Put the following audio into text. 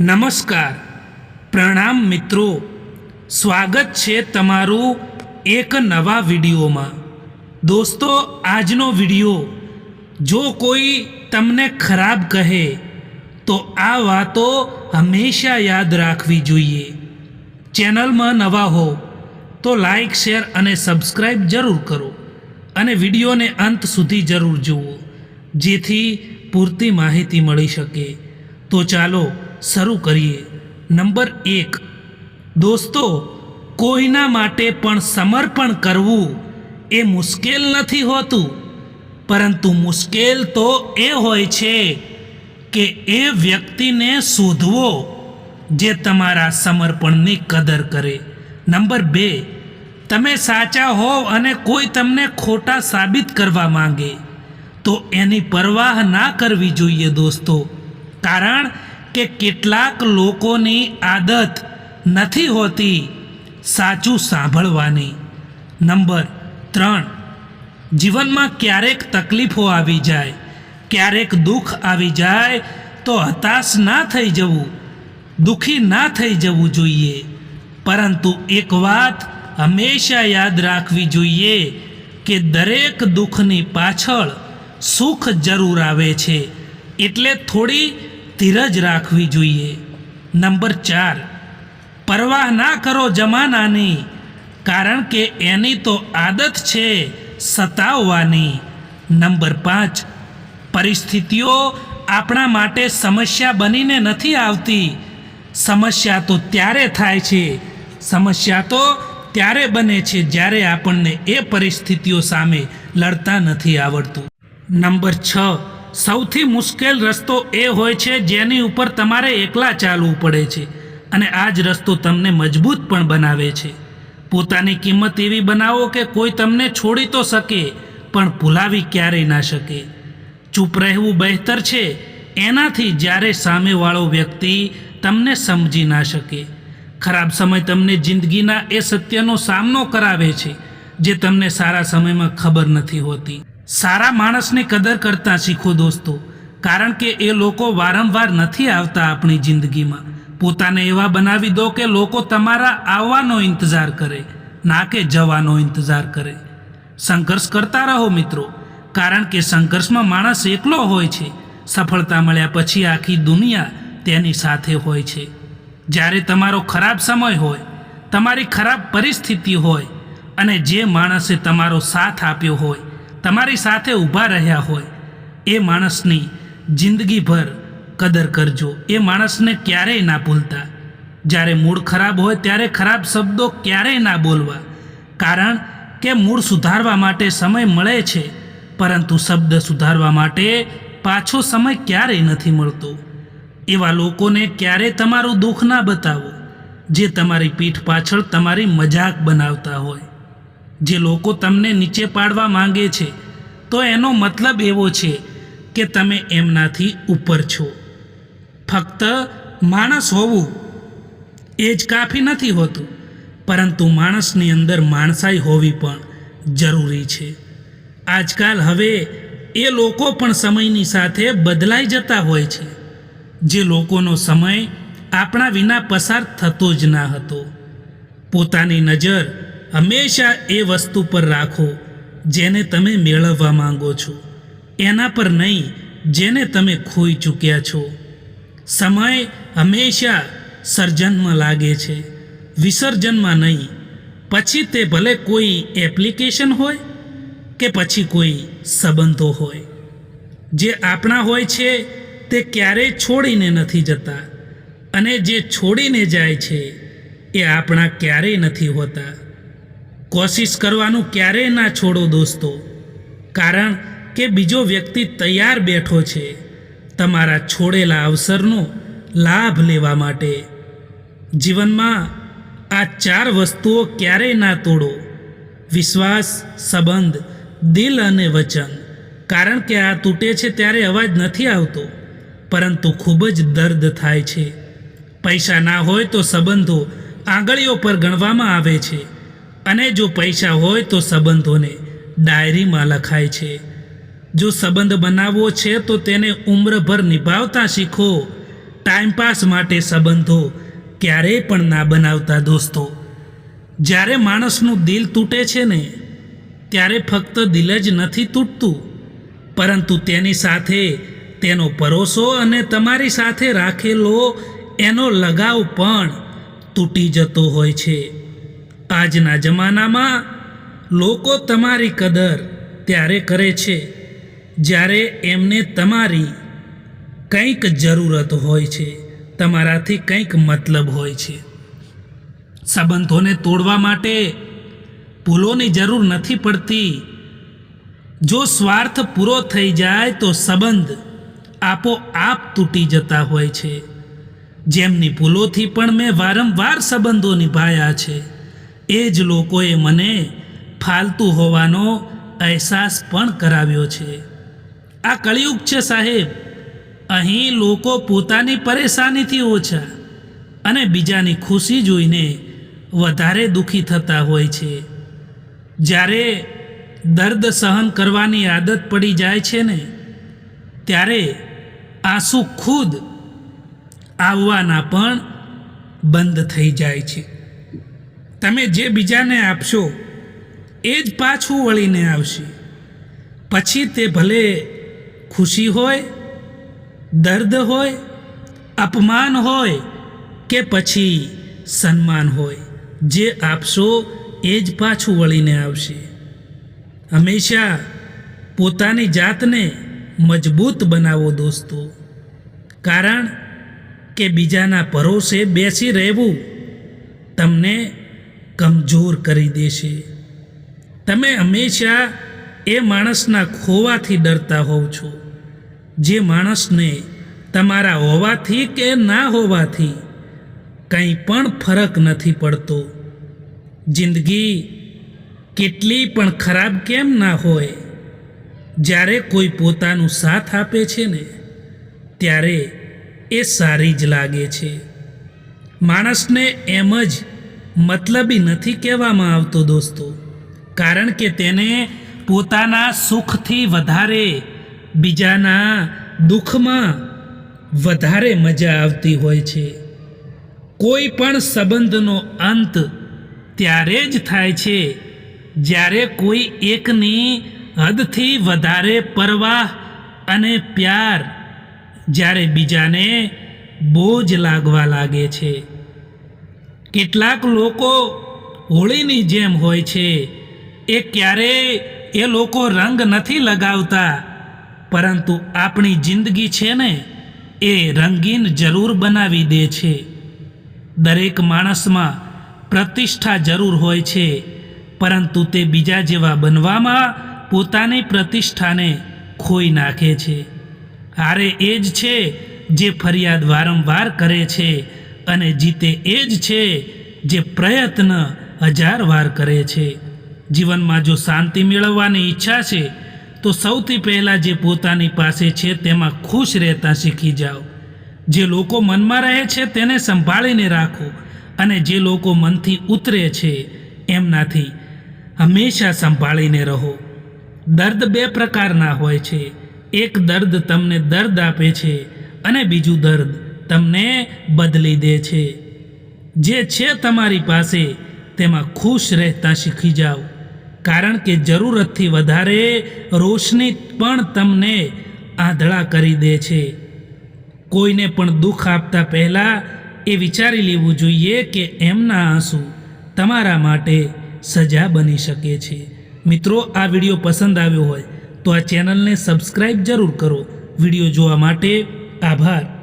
નમસ્કાર. પ્રણામ મિત્રો. સ્વાગત છે તમારું એક નવા વિડીયોમાં. દોસ્તો, આજનો વીડિયો, જો કોઈ તમને ખરાબ કહે, તો આ વાતો હંમેશા યાદ રાખવી જોઈએ. ચેનલમાં નવા હો, તો લાઈક, શેર અને સબસ્ક્રાઈબ જરૂર કરો અને વિડીયોને અંત સુધી જરૂર જુઓ, જેથી પૂરતી માહિતી મળી શકે. તો ચાલો શરૂ કરીએ. નંબર એક. દોસ્તો, કોઈના માટે પણ સમર્પણ કરવું એ મુશ્કેલ નથી હોતું. પરંતુ મુશ્કેલ તો એ હોય છે કે એ વ્યક્તિને શોધવો જે તમારા સમર્પણની કદર કરે. નંબર બે. તમે સાચા હોવ અને કોઈ તમને ખોટા સાબિત કરવા માંગે, તો એની પરવાહ ના કરવી જોઈએ દોસ્તો. કારણ કે કેટલાક લોકોની આદત નથી હોતી સાચું સાંભળવાની. નંબર ત્રણ, જીવનમાં ક્યારેક તકલીફો આવી જાય, ક્યારેક દુઃખ આવી જાય તો હતાશ ના થઈ જવું, દુઃખી ના થઈ જવું જોઈએ. પરંતુ એક વાત હંમેશા યાદ રાખવી જોઈએ કે દરેક દુઃખની પાછળ સુખ જરૂર આવે છે. એટલે થોડી ધીરજ રાખવી જોઈએ. નંબર ચાર, પરવાહ ના કરો જમાનાની, કારણ કે એની તો આદત છે સતાવવાની. નંબર પાંચ, પરિસ્થિતિઓ આપણા માટે સમસ્યા બનીને નથી આવતી. સમસ્યા તો ત્યારે થાય છે, સમસ્યા તો ત્યારે બને છે જ્યારે આપણને એ પરિસ્થિતિઓ સામે લડતા નથી આવડતું. નંબર છ સૌથી મુશ્કેલ રસ્તો એ હોય છે જેની ઉપર તમારે એકલા ચાલવું પડે છે અને આ જ રસ્તો તમને મજબૂત પણ બનાવે છે. પોતાની કિંમત એવી બનાવો કે કોઈ તમને છોડી તો શકે, પણ ભૂલાવી ક્યારેય ના શકે. ચૂપ રહેવું બહેતર છે, એનાથી જ્યારે સામેવાળો વ્યક્તિ તમને સમજી ના શકે. ખરાબ સમય તમને જિંદગીના એ સત્યનો સામનો કરાવે છે, જે તમને સારા સમયમાં ખબર નથી હોતી. સારા માણસની કદર કરતા શીખો દોસ્તો, કારણ કે એ લોકો વારંવાર નથી આવતા આપણી જિંદગીમાં. પોતાને એવા બનાવી દો કે લોકો તમારા આવવાનો ઇંતજાર કરે, ના કે જવાનો ઇંતજાર કરે. સંઘર્ષ કરતા રહો મિત્રો, કારણ કે સંઘર્ષમાં માણસ એકલો હોય છે. સફળતા મળ્યા પછી આખી દુનિયા તેની સાથે હોય છે. જ્યારે તમારો ખરાબ સમય હોય, તમારી ખરાબ પરિસ્થિતિ હોય, અને જે માણસે તમારો સાથ આપ્યો હોય તમારી સાથે ઊભા રહ્યા હોય, એ માણસની જિંદગીભર કદર કરજો. એ માણસને ક્યારેય ના ભૂલતા. જ્યારે મૂડ ખરાબ હોય, ત્યારે ખરાબ શબ્દો ક્યારેય ના બોલવા. કારણ કે મૂળ સુધારવા માટે સમય મળે છે, પરંતુ શબ્દ સુધારવા માટે પાછો સમય ક્યારેય નથી મળતો. એવા લોકોને ક્યારેય તમારું દુઃખ ના બતાવો, જે તમારી પીઠ પાછળ તમારી મજાક બનાવતા હોય. જે લોકો તમને નીચે પાડવા માંગે છે, તો એનો મતલબ એવો છે કે તમે એમનાથી ઉપર છો. ફક્ત માણસ હોવું એ જ કાફી નથી હોતું, પરંતુ માણસની અંદર માણસાઈ હોવી પણ જરૂરી છે. આજકાલ હવે એ લોકો પણ સમયની સાથે બદલાઈ જતા હોય છે, જે લોકોનો સમય આપણા વિના પસાર થતો જ ના હતો. પોતાની નજર હંમેશા એ વસ્તુ પર રાખો જેને તમે મેળવવા માંગો છો. એના પર નહીં, જેને તમે ખોઈ ચૂક્યા છો. સમય હંમેશા સર્જનમાં લાગે છે. વિસર્જનમાં નહીં, પછી તે ભલે કોઈ એપ્લિકેશન હોય કે પછી કોઈ સંબંધો હોય. જે આપણા હોય છે તે ક્યારેય છોડીને નથી જતા અને જે છોડીને જાય છે એ આપણા ક્યારેય નથી હોતા. કોશિશ કરવાનું ક્યારેય ના છોડો દોસ્તો. કારણ કે બીજો વ્યક્તિ તૈયાર બેઠો છે તમારા છોડેલા અવસરનો લાભ લેવા માટે. જીવનમાં આ ચાર વસ્તુઓ ક્યારેય ના તોડો. વિશ્વાસ, સંબંધ, દિલ અને વચન. કારણ કે આ તૂટે છે ત્યારે અવાજ નથી આવતો, પરંતુ ખૂબ જ દર્દ થાય છે. પૈસા ના હોય તો સંબંધો આંગળીઓ પર ગણવામાં આવે છે. અને જો પૈસા હોય તો સંબંધોને ડાયરીમાં લખાય છે. જો સંબંધ બનાવવો છે તો તેને ઉમ્રભર નિભાવતા શીખો. ટાઈમપાસ માટે સંબંધો ક્યારેય પણ ના બનાવતા દોસ્તો. જ્યારે માણસનું દિલ તૂટે છે ને, ત્યારે ફક્ત દિલ જ નથી તૂટતું. પરંતુ તેની સાથે તેનો પરોસો અને તમારી સાથે રાખેલો એનો લગાવ પણ તૂટી જતો હોય છે. આજના જમાનામાં લોકો તમારી કદર ત્યારે કરે છે જ્યારે એમને તમારી કંઈક જરૂરત હોય છે, તમારાથી કંઈક મતલબ હોય છે. સંબંધોને તોડવા માટે ભૂલોની જરૂર નથી પડતી. જો સ્વાર્થ પૂરો થઈ જાય તો સંબંધ આપોઆપ તૂટી જતા હોય છે. જેમની ભૂલોથી પણ મેં વારંવાર સંબંધો નિભાયા છે. એ જ લોકોએ મને ફાલતુ હોવાનો અહેસાસ પણ કરાવ્યો છે. આ કળિયુગ છે સાહેબ. અહીં લોકો પોતાની પરેશાનીથી ઓછા અને બીજાની ખુશી જોઈને વધારે દુઃખી થતા હોય છે. જ્યારે દર્દ સહન કરવાની આદત પડી જાય છે ને, ત્યારે આંસુ ખુદ આવવાના પણ બંધ થઈ જાય છે. તમે જે બીજાને આપશો, એ જ પાછું વળીને આવશે. પછી તે ભલે ખુશી હોય, દર્દ હોય, અપમાન હોય કે પછી સન્માન હોય, જે આપશો એ જ પાછું વળીને આવશે. હંમેશા પોતાની જાતને મજબૂત બનાવો દોસ્તો, કારણ કે બીજાના ભરોસે બેસી રહેવું તમને કમજોર કરી દેશે. તમે હંમેશા એ માણસના ખોવાથી ડરતા હોવ છો. જે માણસને તમારા હોવાથી કે ના હોવાથી કંઈ પણ ફરક નથી પડતો. જિંદગી કેટલી પણ ખરાબ કેમ ના હોય, જ્યારે કોઈ પોતાનું સાથ આપે છે ને, ત્યારે એ સારી જ લાગે છે. માણસને એમ જ મતલબી નથી કહેવામાં આવતો દોસ્તો. કારણ કે તેને પોતાના સુખથી વધારે, બીજાના દુઃખમાં વધારે મજા આવતી હોય છે. કોઈ પણ સંબંધનો અંત ત્યારે જ થાય છે જ્યારે કોઈ એકની હદથી વધારે પરવાહ અને પ્યાર જ્યારે બીજાને બોજ લાગવા લાગે છે. કેટલાક લોકો હોળીની જેમ હોય છે. એ ક્યારેય એ લોકો રંગ નથી લગાવતા, પરંતુ આપણી જિંદગી છે ને, એ રંગીન જરૂર બનાવી દે છે. દરેક માણસમાં પ્રતિષ્ઠા જરૂર હોય છે, પરંતુ તે બીજા જેવા બનવામાં પોતાની પ્રતિષ્ઠાને ખોઈ નાખે છે. હારે એ જ છે જે ફરિયાદ વારંવાર કરે છે અને જીતે એ જ છે જે પ્રયત્ન હજાર વાર કરે છે. જીવનમાં જો શાંતિ મેળવવાની ઈચ્છા છે, તો સૌથી પહેલાં જે પોતાની પાસે છે તેમાં ખુશ રહેતા શીખી જાઓ. જે લોકો મનમાં રહે છે તેને સંભાળીને રાખો અને જે લોકો મનથી ઉતરે છે એમનાથી હંમેશા સંભાળીને રહો. દર્દ બે પ્રકારના હોય છે. એક દર્દ તમને દર્દ આપે છે અને બીજું દર્દ તમને બદલી દે છે. જે છે તમારી પાસે, તેમાં ખુશ રહેતા શીખી જાઓ. કારણ કે જરૂરતથી વધારે રોશની પણ તમને આંધળા કરી દે છે. કોઈને પણ દુઃખ આપતા પહેલાં એ વિચારી લેવું જોઈએ કે એમના આંસુ તમારા માટે સજા બની શકે છે. મિત્રો, આ વીડિયો પસંદ આવ્યો હોય તો આ ચેનલને સબસ્ક્રાઈબ જરૂર કરો. વીડિયો જોવા માટે આભાર.